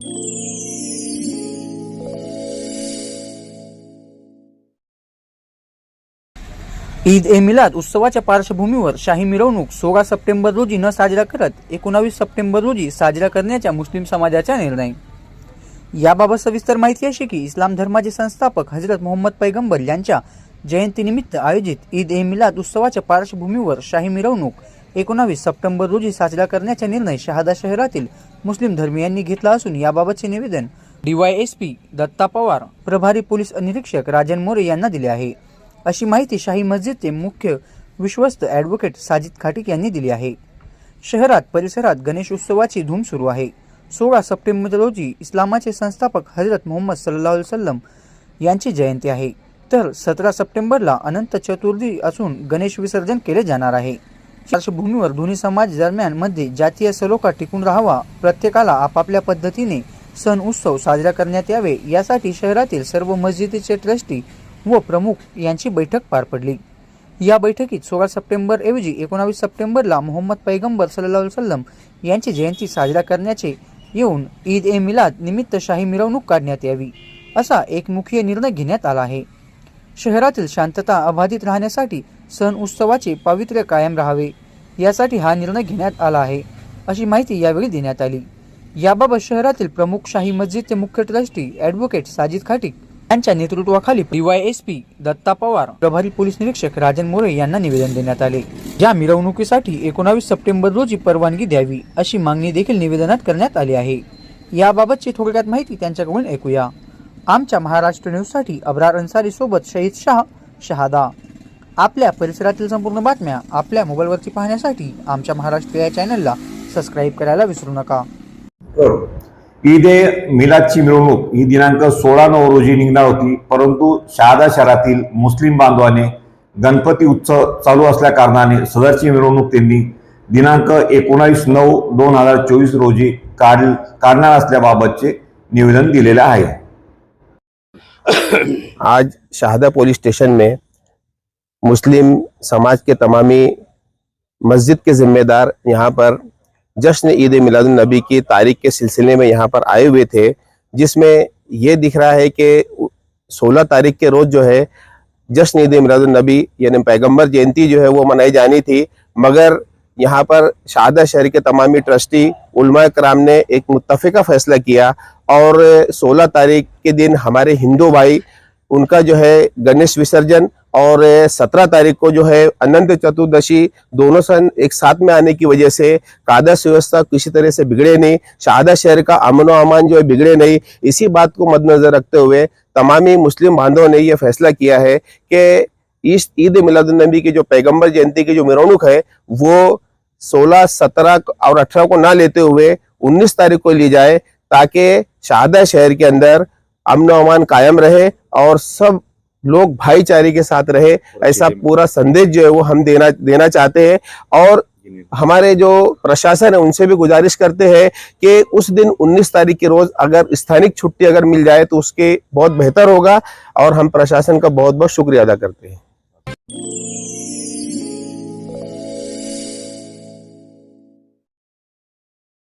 ईद ए मिलाद उत्सवाच्या पार्श्वभूमीवर शाही मिरवणूक सोळा सप्टेंबर रोजी न साजरा करत एकोणावीस सप्टेंबर रोजी साजरा करण्याच्या मुस्लिम समाजाचा निर्णय. याबाबत सविस्तर माहिती अशी की इस्लाम धर्माचे संस्थापक हजरत मोहम्मद पैगंबर यांच्या जयंतीनिमित्त आयोजित ईद ए मिलाद उत्सवाच्या पार्श्वभूमीवर शाही मिरवणूक एकोणावीस सप्टेंबर रोजी साजरा करण्याचा निर्णय शहादा शहरातील मुस्लिम धर्मियांनी घेतला असून याबाबतचे निवेदन डीवायएसपी दत्ता पवार प्रभारी पोलीस निरीक्षक राजन मोरे यांना दिले आहे. अशी माहिती शाही मस्जिदचे मुख्य विश्वस्त ॲडव्होकेट साजिद खाटिक यांनी दिली आहे. शहरात परिसरात गणेश उत्सवाची धूम सुरू आहे. सोळा सप्टेंबर रोजी इस्लामाचे संस्थापक हजरत मोहम्मद सल्ला वसलम यांची जयंती आहे. तर सतरा सप्टेंबरला अनंत चतुर्थी असून गणेश विसर्जन केले जाणार आहे. पार्श्वभूमीवर दोन्ही समाज दरम्यानमध्ये जातीय सलोखा टिकून राहावा. प्रत्येकाला आपापल्या पद्धतीने सण उत्सव साजरा करण्यात यावे. यासाठी शहरातील सर्व मस्जिदीचे ट्रस्टी व प्रमुख यांची बैठक पार पडली. या बैठकीत सोळा सप्टेंबर ऐवजी एकोणावीस सप्टेंबरला मोहम्मद पैगंबर सल्ला वसलम यांची जयंती साजरा करण्याचे येऊन ईद ए मिलाद निमित्त शाही मिरवणूक काढण्यात यावी असा एकमुखीय निर्णय घेण्यात आला आहे. शहरातील शांतता अबाधित राहण्यासाठी सण उत्सवाचे पावित्र्य कायम राहावे. यासाठी हा निर्णय घेण्यात आला आहे अशी माहिती यावेळी देण्यात आली. याबाबत शहरातील प्रमुख शाही मस्जिदचे मुख्य ट्रस्टी ॲडव्होकेट साजिद खाटिक यांच्या नेतृत्वाखाली पी दत्ता पवार प्रभारी पोलीस निरीक्षक राजन मोरे यांना निवेदन देण्यात आले. या मिरवणुकीसाठी एकोणावीस सप्टेंबर रोजी परवानगी द्यावी अशी मागणी देखील निवेदनात करण्यात आली आहे. याबाबतची थोडक्यात माहिती त्यांच्याकडून ऐकूया. आमच्या महाराष्ट्र न्यूजसाठी अब्रार अन्सारी सोबत शहीद शाह शहादा. आपल्या परिसरातील संपूर्ण बातम्या आपल्या मोबाईलवरती पाहण्यासाठी आमच्या महाराष्ट्र या चॅनलला सबस्क्राईब करायला विसरू नका. ईद ए मिलादची मिरवणूक. ही दिनांक सोळा नऊ रोजी निघणार होती. परंतु शहादा शहरातील मुस्लिम बांधवाने गणपती उत्सव चालू असल्या कारणाने सदरची मिरवणूक त्यांनी दिनांक एकोणावीस नऊ दोन हजार चोवीस रोजी काढ काढणार असल्याबाबतचे निवेदन दिलेले आहे. आज शहादा पुलिस स्टेशन में मुस्लिम समाज के तमामी मस्जिद के जिम्मेदार यहाँ पर जश्न ईद मिलादुलनबी की तारीख के सिलसिले में यहाँ पर आए हुए थे, जिसमें ये दिख रहा है कि 16 तारीख के रोज जो है जश्न ईद मिलादुलनबी यानी पैगंबर जयंती जो है वो मनाई जानी थी, मगर यहाँ पर शहादा शहर के तमामी ट्रस्टी उलमा कराम ने एक मुतफ़ा फैसला किया और 16 तारीख के दिन हमारे हिंदू भाई, उनका जो है गणेश विसर्जन और 17 तारीख को जो है अनंत चतुर्दशी दोनों सन एक साथ में आने की वजह से कादश व्यवस्था किसी तरह से बिगड़े नहीं शहादा शहर का अमन अमान जो है बिगड़े नहीं। इसी बात को मद्देनजर रखते हुए तमामी मुस्लिम बांधवों ने यह फैसला किया है कि इस ईद मिलादुलनबी की जो पैगंबर जयंती की जो मिरवणूक है, वो 16, 17 और 18 को ना लेते हुए 19 तारीख को ली जाए ताकि शहादा शहर के अंदर अमन अमान कायम रहे और सब लोग भाईचारे के साथ रहे ऐसा पूरा संदेश जो है वो हम देना देना चाहते हैं। और हमारे जो प्रशासन है उनसे भी गुजारिश करते हैं कि उस दिन 19 तारीख के रोज अगर स्थानिक छुट्टी अगर मिल जाए तो उसके बहुत बेहतर होगा और हम प्रशासन का बहुत बहुत शुक्रिया अदा करते हैं।